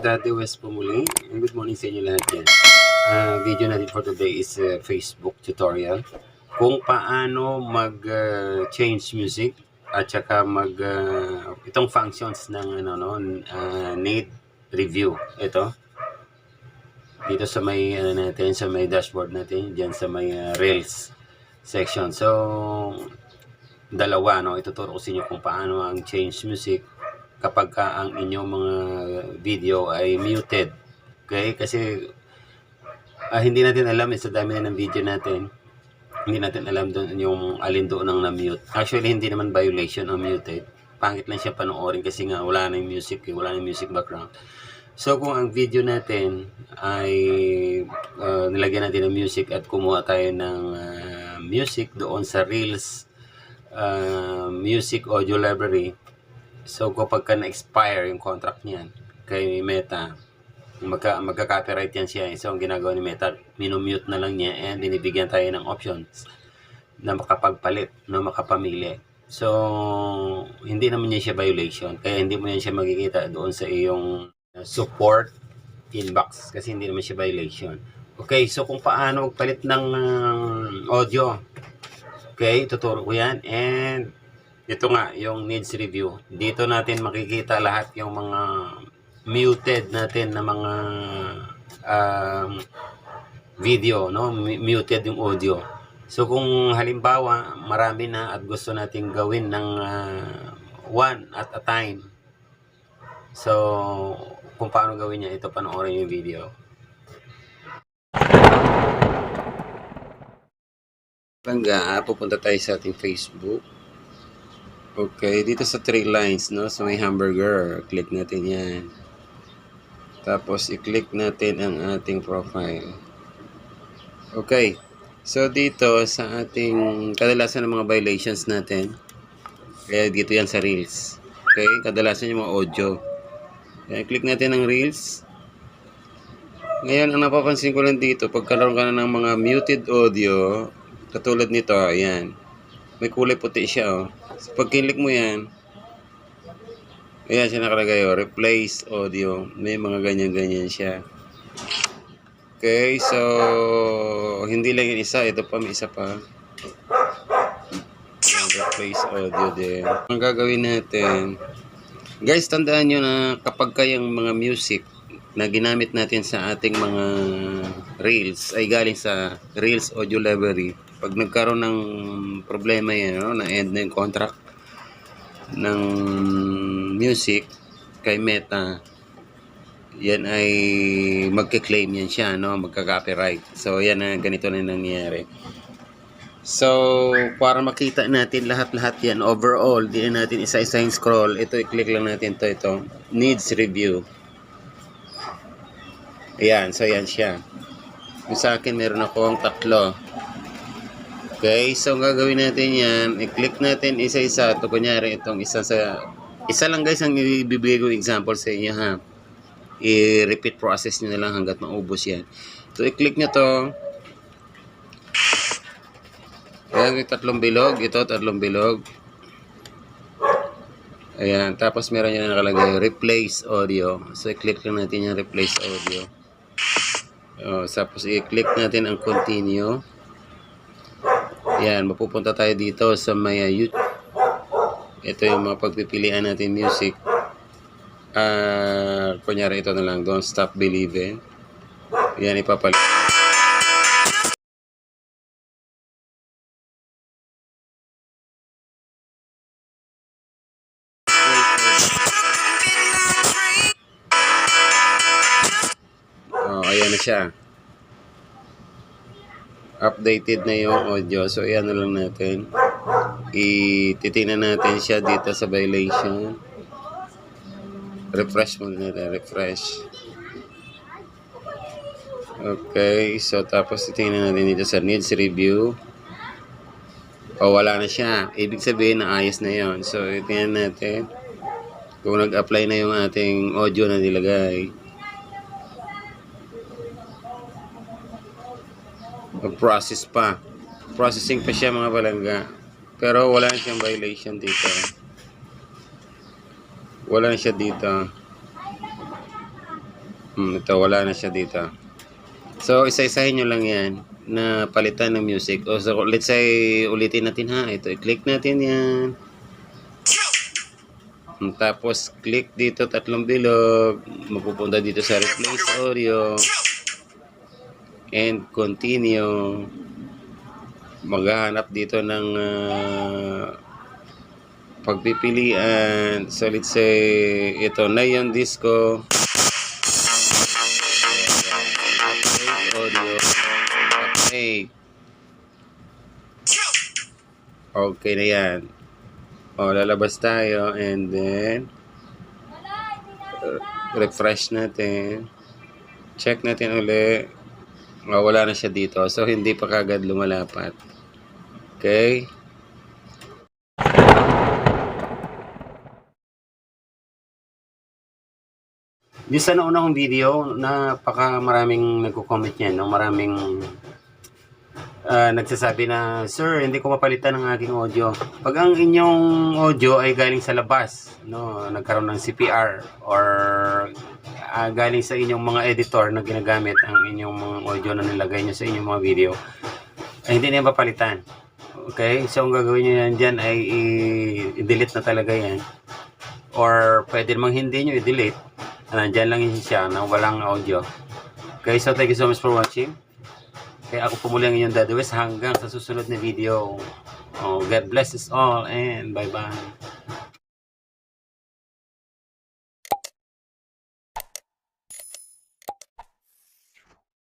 Daddy West po muli. Good morning sa inyo lahat yan. Ah, video natin for today is uh, Facebook tutorial. Kung paano mag-change music at saka mag ah, itong functions ng ano no ah, need review. Ito. Dito sa may ano natin sa may dashboard natin, diyan sa may ah, Reels section. So dalawa no, ituturo ko sa inyo kung paano ang change music kapag ka ang inyong mga video ay muted. Okay? Kasi ah, hindi natin alam eh, sa dami na ng video natin. Hindi natin alam doon yung alin doon ang na-mute. Actually, hindi naman violation ang muted. Pangit lang siya panoorin kasi nga wala na yung music, eh, wala na yung music background. So, kung ang video natin ay ah, nilagyan natin ng music at kumuha tayo ng ah, music doon sa Reels ah, Music Audio Library, So, kapag ka na-expire yung contract niyan kay Meta, magka, magka-copyright yan siya. So, ang ginagawa ni Meta, minumute na lang niya and binibigyan tayo ng options na makapagpalit, na makapamili. So, hindi naman niya siya violation. Kaya hindi mo yan siya makikita doon sa iyong support inbox kasi hindi naman siya violation. Okay, so kung paano magpalit ng uh, audio. Okay, tuturo ko yan. And ito nga, yung needs review. Dito natin makikita lahat yung mga muted natin na mga um, video, no? Muted yung audio. So kung halimbawa, marami na at gusto nating gawin ng ah, one at a time. So, kung paano gawin niya, ito panoorin yung video. Langga, pupunta tayo sa ating Facebook. Okay, dito sa three lines, no? Sa may hamburger, click natin yan. Tapos, i-click natin ang ating profile. Okay. So, dito sa ating kadalasan ng mga violations natin, kaya dito yan sa Reels. Okay? Kadalasan yung mga audio. Kaya, click natin ang Reels. Ngayon, ang napapansin ko lang dito, pagkaroon ka na ng mga muted audio, katulad nito, ayan. May kulay puti siya, oh. So, pag kinlik mo yan, ayan siya nakalagay, oh, replace audio. May mga ganyan-ganyan siya. Okay, so, hindi lang yung isa, ito pa, may isa pa. Replace audio din. Ang gagawin natin, guys, tandaan nyo na kapag kayang mga music na ginamit natin sa ating mga reels ay galing sa Reels Audio Library. Pag nagkaroon ng problema yan, no, na end na yung contract ng music kay Meta, yan ay magke-claim yan siya, no? Magka-copyright. So, yan na, ganito na nangyayari. So, para makita natin lahat-lahat yan, overall, di na natin isa-isa yung scroll. Ito, i-click lang natin to ito. Needs review. Ayan, so yan siya. Yung sa akin, meron akong tatlo. Okay, so ang gagawin natin yan, i-click natin isa-isa. Ito, kunyari, itong isa sa... Isa lang guys ang ibibigay ko example sa inyo ha. I-repeat process nyo na lang hanggat maubos yan. So, i-click nyo to. Ayan, yung tatlong bilog. Ito, tatlong bilog. Ayan, tapos meron yan nakalagay, replace audio. So, i-click lang natin yung replace audio. Oh, tapos i-click natin ang continue. Ayan, mapupunta tayo dito sa may uh, YouTube. Ito yung mga pagpipilian natin music. Ah, kunyari ito na lang, Don't Stop Believing. Yan, ipapalit. Oh, ayan na siya. Updated na yung audio. So, ayan na lang natin. Ititingnan natin siya dito sa violation. Refresh muna natin. Refresh. Okay. So, tapos titingnan natin dito sa needs review. O, wala na siya. Ibig sabihin na ayos na yon So, tingnan natin kung nag-apply na yung ating audio na nilagay. Mag-process pa. Processing pa siya mga balangga. Pero wala siyang violation dito. Wala siya dito. Hmm, ito, wala na siya dito. So, isa-isahin nyo lang yan na palitan ng music. O, so, let's say, ulitin natin ha. Ito, i-click natin yan. Hmm, Tapos, click dito, tatlong bilog. Mapupunta dito sa replace audio. And continue. Maghahanap dito ng ah, pagpipilian. So, let's say, ito, Neon Disco. Update audio. Update. Okay na yan. O, lalabas tayo and then uh, refresh natin. Check natin uli. Wala na siya dito. So, hindi pa kagad lumalapat. Okay? Di sa naunang video, napaka maraming nagko-comment yan, no? maraming ah, nagsasabi na, Sir, hindi ko mapalitan ang aking audio. Pag ang inyong audio ay galing sa labas, no, nagkaroon ng CPR or ah, galing sa inyong mga editor na ginagamit ang inyong mga audio na nilagay nyo sa inyong mga video, ay hindi na mapalitan. Okay? So, ang gagawin nyo yan dyan ay i-delete na talaga yan. Or pwede namang hindi nyo i-delete. Nandyan lang yun siya na walang audio. Okay, so thank you so much for watching. Kaya ako po muli ang inyong Daddy hanggang sa susunod na video. Oh, God bless us all and bye-bye.